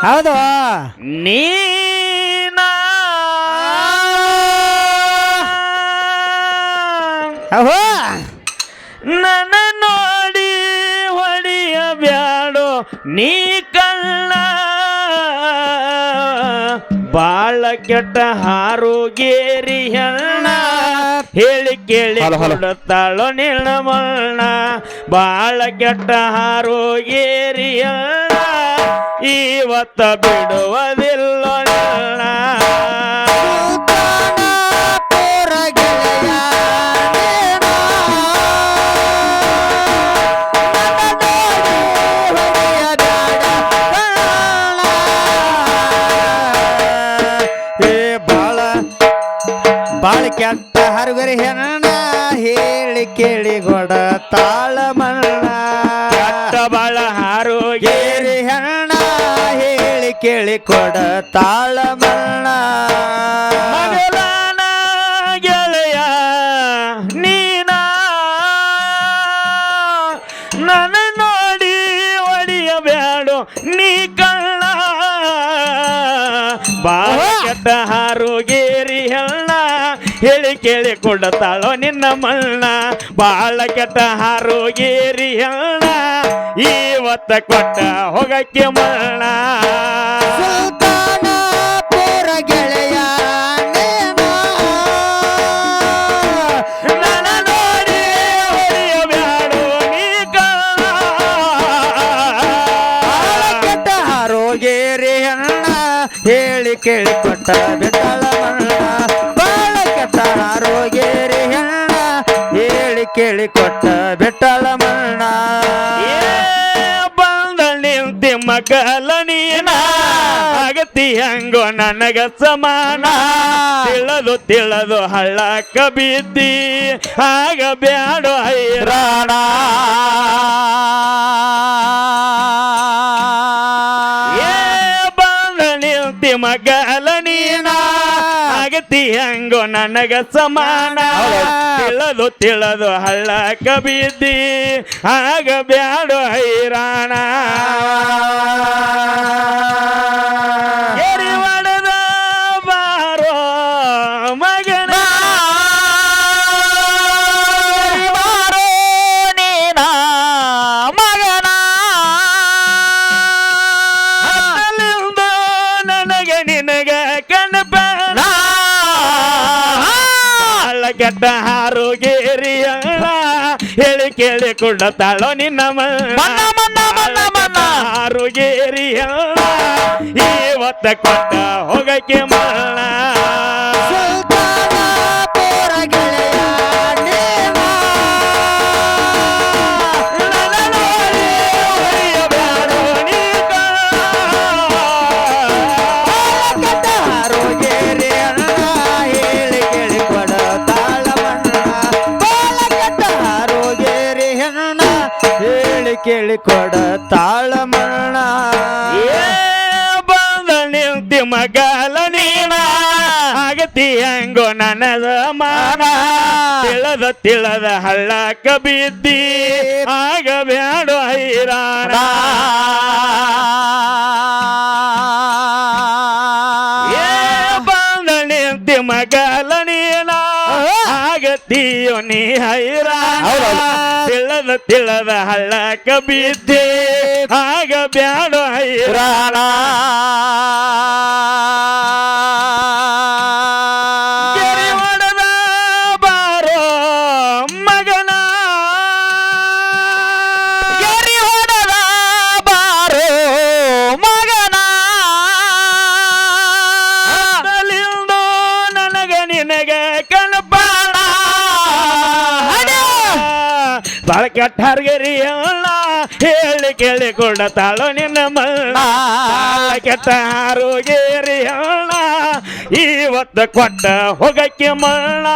ಹೌದು. ನೀನ. ಅಹೋ. ನನ್ನ ನೋಡಿ ಹೊಡಿಯ ಬ್ಯಾಡೋ ನೀ ಕಳ್ಳ ಬಾಳ ಕೆಟ್ಟ ಹಾರೋಗೇರಿ ಹೆಣ್ಣ. ಹೇಳಿ ಕೇಳಿ. ಕೊಡುತ್ತಾಳೋ ನಿನ್ನ ಮಣ್ಣ. ಬಾಳ ಕೆಟ್ಟ ಹಾರೋಗೇರಿ ಹೆಣ್ಣ. ಇವತ್ತ ಬಿಡುವುದಿಲ್ಲ ನಿನ್ನ. ಪೂರ ಗೆಳೆಯ ನೀನು. ನನ್ನ ನೋಡಿ ಏ ಬಾಳ ಕೆಟ್ಟ ಹರುಗರಿ ಹೆಣ್ಣ ಹೇಳಿ ಕೇಳಿ ಗೊಡ ತಾಳ ಮಣ್ಣ ಬಾಳ ಕೇಳಿ ಕೊಡ ತಾಳ ಮಣ್ಣ ಮಗಲಾನ ಗೆಳೆಯ ನೀನ ನನ್ನ ನೋಡಿ ಒಡಿಯಬೇಡು ನೀ ಕಳ್ಳ. ಬಾಳ ಕೆಟ್ಟ ಹಾರುಗೇರಿ ಹೆಣ್ಣ ಹೇಳಿ ಕೇಳಿ ಕೊಡತಾಳೋ ನಿನ್ನ ಮಣ್ಣ ಬಾಳ ಕೆಟ್ಟ ಹಾರುಗೇರಿ ಹೆಣ್ಣ ಇವತ್ತ ಕೊಟ್ಟ ಹೋಗಕ್ಕೆ ಮರಣ. ಸುಲ್ತಾನ ಪೂರ ಗೆಳೆಯ ನೀನು. ನೋಡಿ ಹೊಡೆಯಬ್ಯಾಡು ನೀ ಕೆಟ್ಟ ಹೇಳಿ ಕೇಳಿ ಕೊಟ್ಟ ಬಿಟ್ಟಳ ಮಣ್ಣ. ಬಾಳ ಕೆಟ್ಟ ಆರೋಗ್ಯರಿ ಹೆಣ್ಣ ಹೇಳಿ ಕೇಳಿ ಕೊಟ್ಟ ಬಿಟ್ಟಳ ನಿಂತಿ ಅಗತಿ ಹಂಗೋ ನನಗ ಸಮಾನ. ತಿಳದು ತಿಳದು ಹಳ್ಳ ಬಿದ್ದಿ ಆಗ ಬ್ಯಾಡು ಹೈರಾಣ. ಏ ಬಂದ ನಿಂತಿ ಮಗಲನಿಯನಾ ಆಗತಿ ಹಂಗೋ ನನಗ ಸಮಾನ. ತಿಳದು ತಿಳದು ಹಳ್ಳ ಬಿದ್ದಿ ಆಗ ಬ್ಯಾಡು ಹೈರಾಣ. ಹೇಳಿ ಕೇಳಿ ಕೊಡತಾಳೋ ನಿನ್ನ ಮನ್ನ, ಮನ್ನ, ಮನ್ನ, ಮನ್ನ. ಹಾರುಗೇರಿಯಲ್ಲ ಇವತ್ತ ಕೊಟ್ಟ ಹೋಗಕ್ಕೆ ಮಲ್ಲ ಹೇಳಿ ಕೇಳಿ ಕೊಡ ತಾಳ ಮಣ್ಣ ಬಂದ ನಿಂತಿ ಮಗಲ ನೀನ. ಆಗತಿ ಹೆಂಗೋ ನನದ ಮಾನ. ತಿಳದ ತಿಳದ ಹಳ್ಳಕ್ಕ ಬಿದ್ದಿ. ಆಗ ಬ್ಯಾಡು ಹೈರಾಣ. ಆಗತೀಯೋ ನೀ ಹೈರಾಣ ಹೌದೌದು. ತಿಳದ ತಿಳದ ಹಳ್ಳಕ್ಕ ಬಿದ್ದಿ ಆಗ ಬ್ಯಾಡು ಹೈರಾಣ ಬಾಳ ಹೇಳಿ ಕೇಳಿ ಕೊಡತಾಳೋ ನಿನ್ನ ಮಲ್ಲ. ಕೆಟ್ಟ ಅಣ್ಣ ಅಲ್ಲ ಇವತ್ತು ಕೊಟ್ಟ ಹೋಗಕ್ಕೆ ಮಲ್ಲ.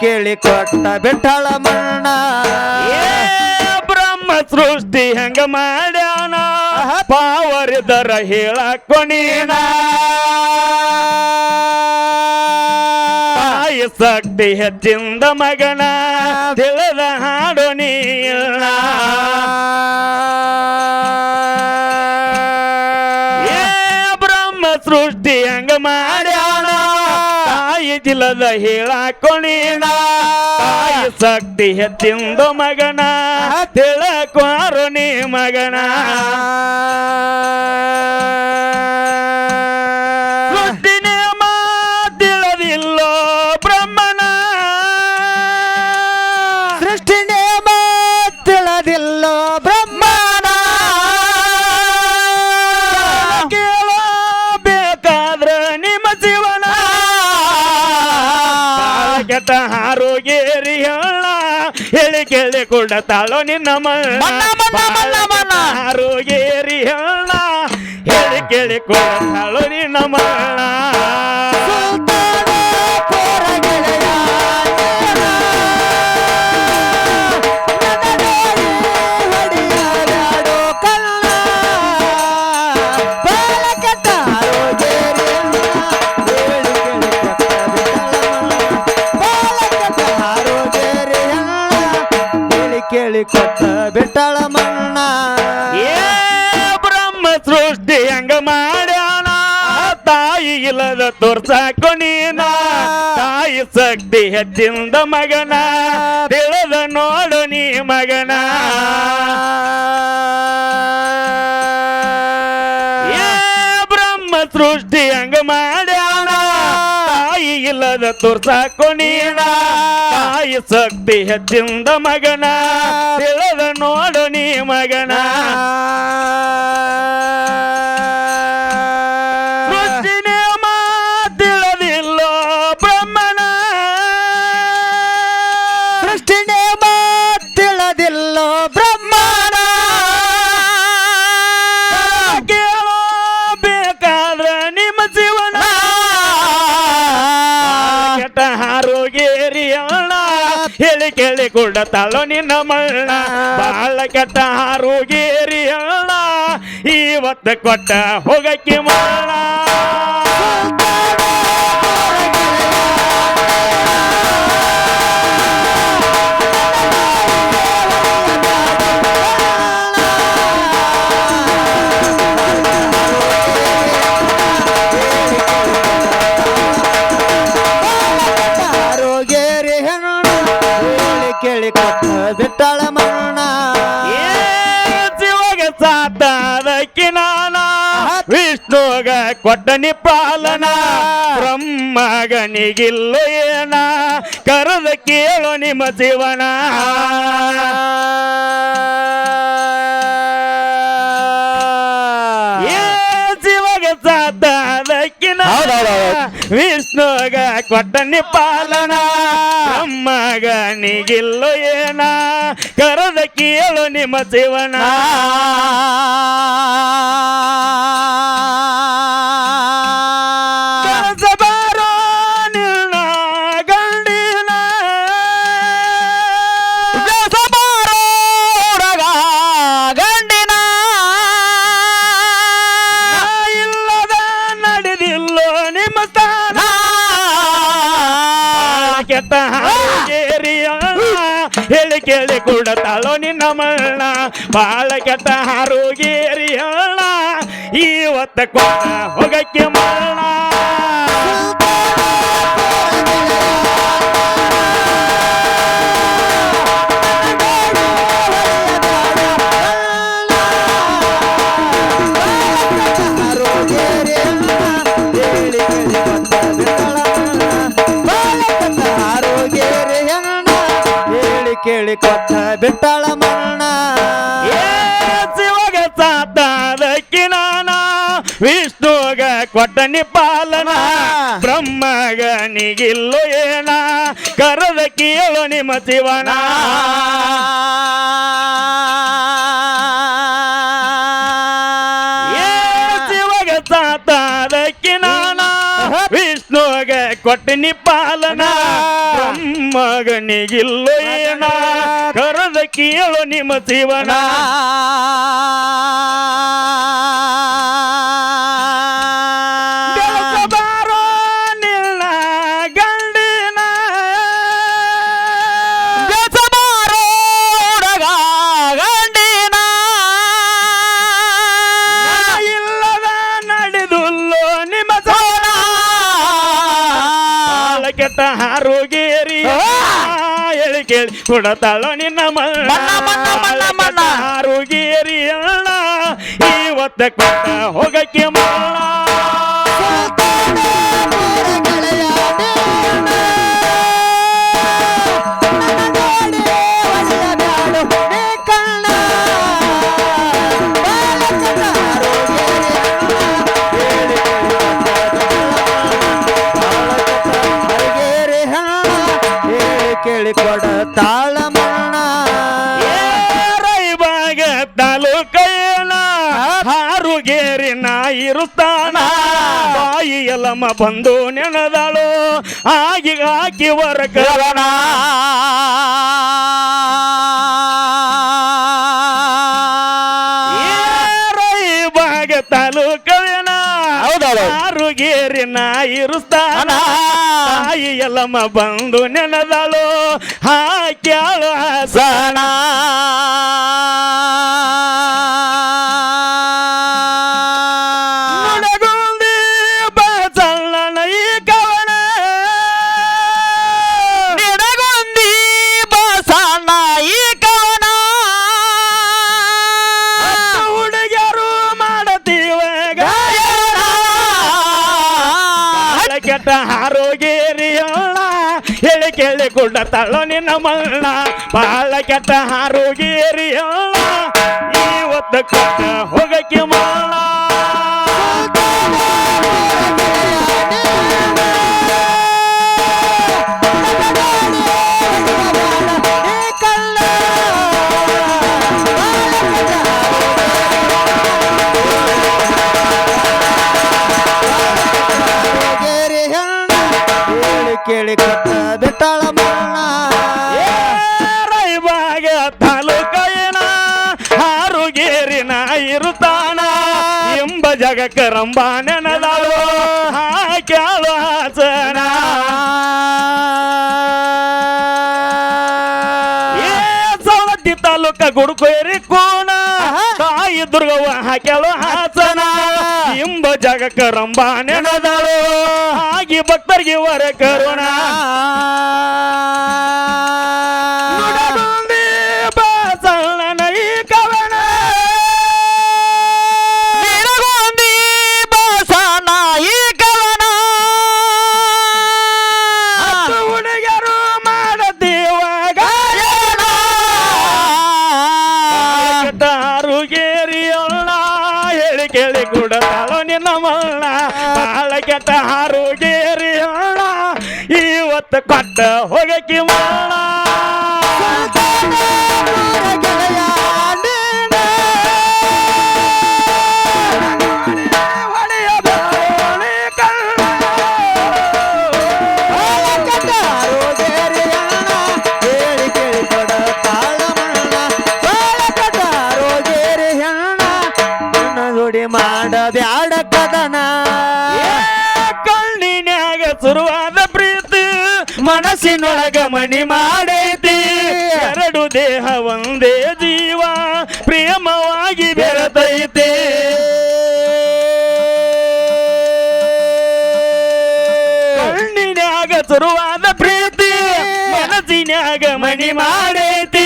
ಕೇಳಿ ಕೊಟ್ಟ ಬಿಟ್ಟಳ ಮಣ್ಣ ಬ್ರಹ್ಮ ಸೃಷ್ಟಿ ಹೆಂಗ ಮಾಡ್ಯಾನ? ಪಾವರಿದರ ಹೇಳಕ್ಕೊ ನೀನ ತಾಯಿ ಶಕ್ತಿ ಹೆಚ್ಚಿಂದ ಮಗನ ತಿಳಿದ ಹಾಡು ನೀಳ ಬ್ರಹ್ಮ ಸೃಷ್ಟಿ ಹೆಂಗ ಮಾಡ್ಯಾನ? ತಾಯಿ ಜಿಲದ ಹೇಳಕ್ಕೊ ನೀನ ತಾಯಿ ಶಕ್ತಿ ಹೆಚ್ಚಿಂದ ಮಗನ. ತಿಳಕ್ವಾರು ನೀ ಮಗನ. ಆರೋಗ್ಯರಿ ಹೇಳ. ಹೇಳಿ ಕೇಳಿ ಕೂಡ ತಾಳೋ ನಿನ್ನ ಮಣ್ಣ. ಹೇಳ. ಹೇಳಿ ಕೇಳಿ ಕೂಡ ತಾಳೋ ನಿನ್ನ ಮಣ್ಣ ಇಲ್ಲದ ತೋರ್ಸಾಕು ನೀನ. ತಾಯಿ ಶಕ್ತಿ ಹೆಚ್ಚಿಂದ ಮಗನ. ತಿಳಿದ ನೋಡು ನೀ ಮಗನ. ಬ್ರಹ್ಮ ಸೃಷ್ಟಿ ಹಂಗ ಮಾಡ್ಯಾಣ ತಾಯಿ ಇಲ್ಲದ ತೋರ್ಸಾಕು ನೀನ. ತಾಯಿ ಶಕ್ತಿ ಹೆಚ್ಚಿಂದ ಮಗನ. ತಿಳಿದ ನೋಡು ನೀ ಮಗನ. ತಿಳಿದಿಲ್ಲೋ ಬ್ರಹ್ಮನ? ಕೇಳೋ ಬೇಕಾದ್ರ ನಿಮ್ಮ ಜೀವನ. ಕೆಟ್ಟ ಅಣ್ಣ ಹೇಳಿ ಕೇಳಿ ಕೂಡ ತಾಳೋ ನಿನ್ನ ಮಣ್ಣ. ಬಾಳ ಕೆಟ್ಟ ಅಣ್ಣ ಇವತ್ತು ಕೊಟ್ಟ ಹೋಗಕ್ಕೆ ಮಾಡ. ಕೊಟ್ಟನಿ ಪಾಲನ ಬ್ರಹ್ಮಗನಿಗಿಲ್ಲ ಏನ? ಕರೆದ ಕೇಳೋ ನಿಮ್ಮ ಜೀವನ. ವಿಷ್ಣುಗ ಕೊಟ್ಟನಿ ಪಾಲನ ಬ್ರಹ್ಮಗನಿಗಿಲ್ಲೋ ಏನ? ಕರೆದ ಕೇಳು ನಿಮ್ಮ ಜೀವನ. ಕೆಟ್ಟ ಹಾರಿಯ ಹೇಳಿ ಕೇಳಿ ಕೂಡ ತಾಳೋ ನಿನ್ನ ಮಣ್ಣ ಬಾಳ ಕೆಟ್ಟ ಹಾರೋಗೇರಿಯ ಇವತ್ತ ಕೊಟ್ಟ ಹೋಗಕ್ಕೆ ಮರಣ. ಕೊಟ್ಟನಿ ಪಾಲನ ಬ್ರಹ್ಮಗನಿಗಿಲ್ಲೋ ಏನ? ಕರದ ಕೇಳೋ ನಿಮ್ಮ ಶಿವನ. ಶಿವಗ ಸಾತಾದಕ್ಕಿ ನಾನ? ವಿಷ್ಣುಗ ಕೊಟ್ಟಿನಿ ಪಾಲನ. ಮಗನಿಗಿಲ್ಲೋ ಏನ? ಕರದ ಕೇಳು ನಿಮ್ಮ ಜೀವನ ಹಾರುಗೇರಿ ಹೇಳಿ ಕೇಳಿ. ಕೊಡತಾಳ ನಿನ್ನ ಮಣ್ಣ ಮಣ್ಣ. ಅಣ್ಣ ಇವತ್ತ ಕೊಟ್ಟ ಹೋಗಕ್ಕೆ ಮಣ್ಣ ಬಂದು ನೆನದಾಳು. ಆಗಿ ಹಾಕಿ ಹೊರಕವನ ತಾಲೂಕವೇನ. ಹಾರುಗೇರಿನ ಇರುತ್ತಾನ ತಾಯಿ ಎಲ್ಲಮ್ಮ ಬಂದು ನೆನದಾಳು. ಹಾಕ್ಯಾಳು ಹಾಸನ. ಹೇಳಿ ತಳ್ಳೋ ನಿನ್ನ ಮಣ್ಣ ಬಾಳ ಕೆಟ್ಟ ಹಾರೋಗೇರಿಯಲ್ಲ ಇವತ್ತು ಕೊಟ್ಟ ಹೋಗಕ್ಕೆ ಎಂಬ ಜಗಕ್ಕ ರಂಬ ನೆನದಾಳು ಹಾಕ್ಯಾಳು ಹಾಸನ ಏ ಸವದತ್ತಿ ತಾಲೂಕ ಗುಡುಕೇರಿ ಕೋಣ. ತಾಯಿ ದುರ್ಗವ್ವ ಹಾಕ್ಯಾಳು ಹಾಸನ. ಇಂಬ ಜಗಕ್ಕ ರಂಬ ನೆನದಾಳು ಹಾಗೆ ಭಕ್ತರಿಗೆ ವರ ಕರುಣ. ನಿನ್ನ ಮಣ್ಣ ಬಾಳ ಕೆಟ್ಟ ಅಣ್ಣ ಇವತ್ತು ಕೊಟ್ಟ ಹೋಗಕ್ಕೆ ಮಣ್ಣ ಮನಸ್ಸಿನೊಳಗ ಮಣಿ ಮಾಡೈತಿ. ಎರಡು ದೇಹ ಒಂದೇ ಜೀವ, ಪ್ರೇಮವಾಗಿ ಬೆರೆತೈತೆ ಕಣ್ಣಿನ್ಯಾಗ ಶುರುವಾದ ಪ್ರೀತಿ, ಮನಸ್ಸಿನ್ಯಾಗ ಮಣಿ ಮಾಡೈತಿ.